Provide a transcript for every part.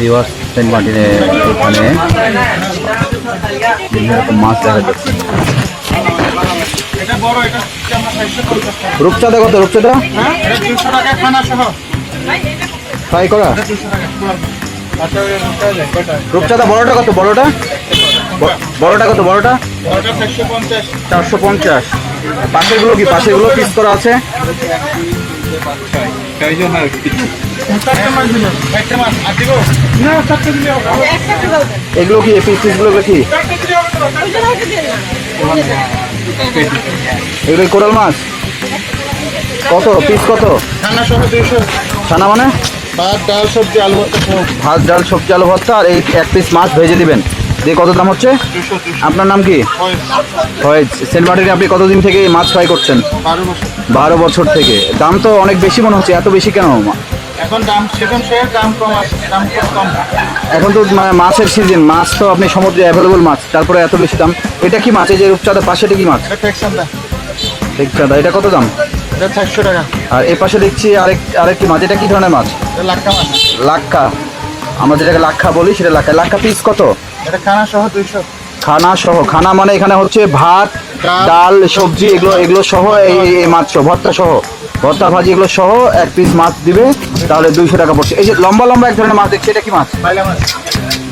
Viewers Saint মার্টিনে এখানে বিভিন্ন রকম মাছ দেখা যাচ্ছে। রূপচাঁদা কত? রূপচাঁদা? ফ্রাই করা? রূপচাঁদা বড়টা কত? বড়টা? বড়টা কত? বড়টা? চারশো পঞ্চাশ। পাশেরগুলো কি? পাশেরগুলো পিস করা আছে? আর এগুলো কি পিস পিসগুলো কি। এগুলো কোরাল মাছ? কত? পিস কত? খানা সহ দুইশো ছানা মানে? ভাত ডাল সবজি আলু ভর্তা ভাত ডাল সবজি আলু ভর্তা আর এই এক পিস মাছ ভেজে দিবেন। দিয়ে কত দাম হচ্ছে? আপনার নাম কি? সেন্ট মার্টিনে আপনি কতদিন থেকে মাছ ফ্রাই করছেন? বারো বছর। থেকে। দাম তো অনেক বেশি মনে হচ্ছে। এত বেশি কেন? এখন দাম সেখান শেয়ার দাম কম দাম কম। এখন তো মানে মাছের সিজন মাছ তো আপনি সমুদ্রে অ্যাভেলেবল মাছ। তারপরে এত বেশি দাম। এটা কি মাছ? এই যে রূপচাঁদা পাশে এটা কি মাছ? রূপচাঁদা এটা কত দাম? এটা চারশো টাকা। আর এ পাশে দেখছি আরেক আরেকটি মাছ। এটা কি ধরনের মাছ? লাক্কা মাছ। লাক্কা। আমরা যেটাকে লাক্ষা বলি সেটা লাক্ষা লাক্ষা পিস কত? এটা খানা সহ দুইশো খানা সহ খানা মানে এখানে হচ্ছে ভাত ডাল, সবজি এগুলো এগুলো সহ এই মাছ সহ ভর্তা সহ। ভর্তা ভাজি এগুলো সহ এক পিস মাছ দিবে তাহলে দুইশো টাকা পড়ছে। এই যে লম্বা লম্বা এক ধরনের মাছ দেখছি এটা কি মাছ?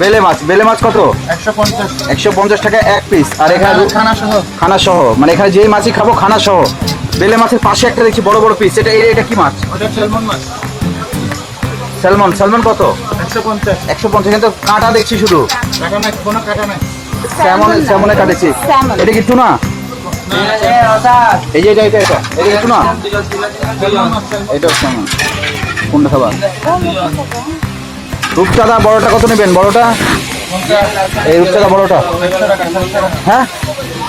বেলে মাছ। বেলে মাছ। কত? একশো পঞ্চাশ। টাকা এক পিস আর এখানে খানা সহ। খানা সহ। মানে এখানে যেই মাছই খাব খানা সহ। বেলে মাছের পাশে একটা দেখছি বড় বড় পিস এটা এটা কি মাছ? সেলমন মাছ। স্যালমন স্যালমন কত? একশো পঞ্চাশ। একশো পঞ্চাশ কিন্তু কাঁটা দেখছি শুধু। কাটা নাই কোনো কাটা নাই। স্যামন স্যামনে কাটেছি। এটা কি টুনা? এই যে এটা এটা এটা। এটা কি টুনা? এটা স্যামন। কোনটা খাবার? রূপচাঁদা বড়টা কত নেবেন? বড়টা? এই রূপচাঁদা বড়টা। হ্যাঁ?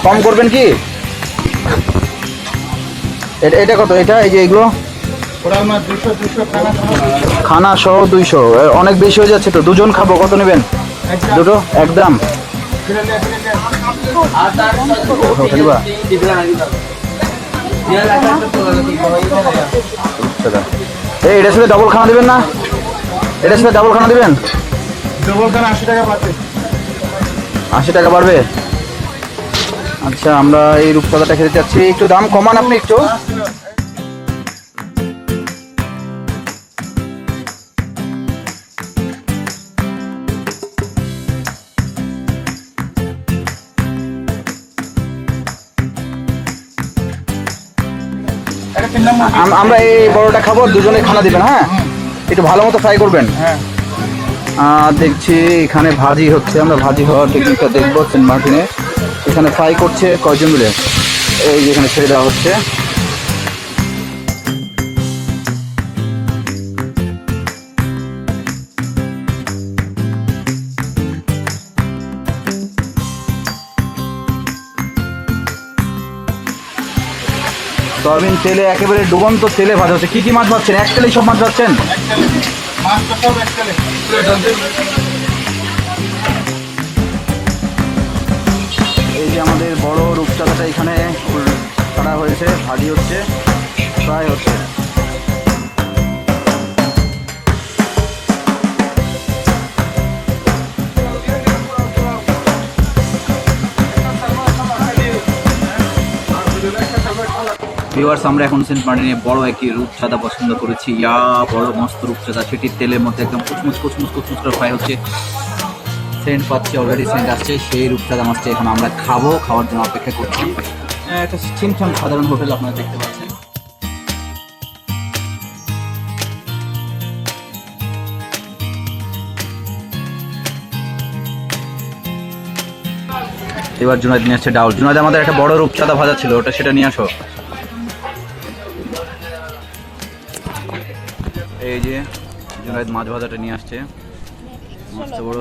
কম করবেন কি? এটা এটা কত? এটা এই যে এগুলো? খানা সহ দুইশো। অনেক বেশি হয়ে যাচ্ছে তো। দুজন খাব, কত নেবেন? দুটো? একদম। এই, এটার সাথে ডবল খানা দিবেন না? এটার সাথে ডবল খানা দিবেন? আশি টাকা বাড়বে। আচ্ছা আমরা এই রূপচাঁদাটা খেতে চাচ্ছি। একটু দাম কমান আপনি একটু। আমরা এই বড়টা খাব দুজনে খানা দিবেন হ্যাঁ? একটু ভালো মতো ফ্রাই করবেন। হ্যাঁ। আর দেখছি এখানে ভাজি হচ্ছে আমরা ভাজি হওয়ার টেকনিকটা দেখব সেন্ট মার্টিনে এখানে ফ্রাই করছে কয়জন মিলে? এই যেখানে ছেড়ে দেওয়া হচ্ছে। সয়াবিন তেলে একেবারে ডুবন্ত তেলে ভাজা হচ্ছে। কী কী মাছ ভাজছেন? এক তেলেই সব মাছ ভাজছেন? এই যে আমাদের বড় রূপচাঁদাটা এখানে কাটা হয়েছে, ভাজি হচ্ছে, ফ্রাই হচ্ছে। ভিউয়ার্স আমরা এখন সেন্ট মার্টিনে বড় একটি রূপচাঁদা পছন্দ করেছি। ইয়া, বড় মস্ত রূপচাঁদা সেটির তেলের মধ্যে একদম কুচমুচ কুচমুচ কুচমুচ করে ফ্রাই হচ্ছে। সেন্ট পাচ্ছি অলরেডি সেন্ট আসছে। সেই রূপচাঁদা মাছটা এখন আমরা খাব। খাওয়ার জন্য অপেক্ষা করছি। একটা চিমঠাম সাধারণ হোটেল আপনারা দেখতে পাচ্ছেন। এবার জুনাইদ নিয়ে আসছে ডাউল। জুনাইদ, আমাদের একটা বড় রূপচাঁদা ভাজা ছিল। ওটা সেটা নিয়ে আসো। এই যে জুনাইদ মাছ ভাজাটা নিয়ে আসছে। মস্ত বড়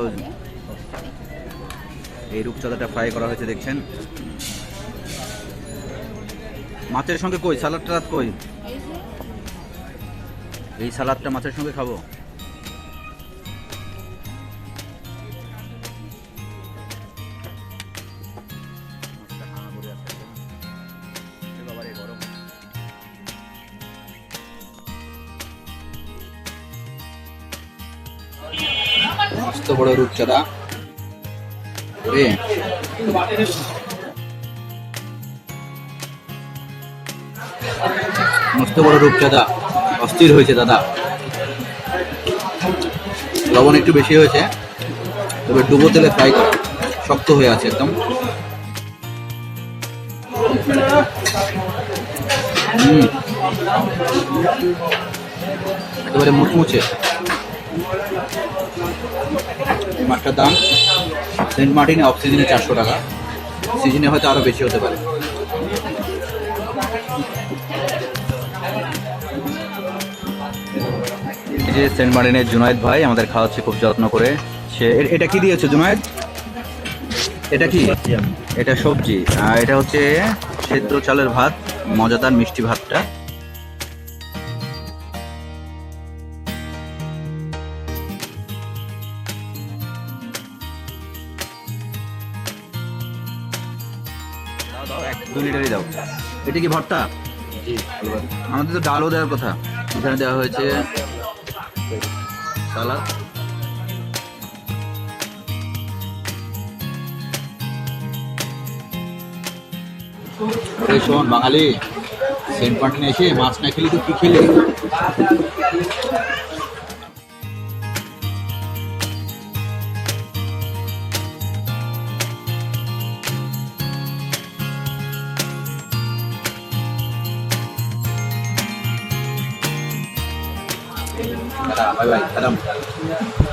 এই রূপচাঁদাটা ফ্রাই করা হয়েছে, দেখছেন? মাছের সঙ্গে কই? সালাদটা কই? এই সালাদটা মাছের সঙ্গে খাব? মস্ত বড় রূপচাঁদা মস্ত বড় রূপচাঁদা অস্থির হয়েছে দাদা লবণ একটু বেশি হয়েছে তবে ডুবো তেলে ফ্রাই করা শক্ত হয়ে আছে একদম। একেবারে মুচমুচে এই মাছটার দাম, সেন্ট মার্টিনে অফ সিজনে চারশো টাকা। সিজনে হয়তো আরও বেশি হতে পারে। যে সেন্ট মার্টিনের জুনায়েদ ভাই আমাদের খাওয়াচ্ছে খুব যত্ন করে। সে এটা কি দিয়েছে জুনায়েদ? এটা কি? এটা সবজি। আর এটা হচ্ছে সেদ্ধ চালের ভাত, মজাদার মিষ্টি ভাতটা। দু লিটারই দাও। এটা কি ভর্তা? আমাদের তো ডালও দেওয়ার কথা। এখানে দেওয়া হয়েছে সালাদ। শোন, বাঙালি, সেন্ট মার্টিনে এসে মাছ না খেলি তো কি খেলে? Tara, bye-bye.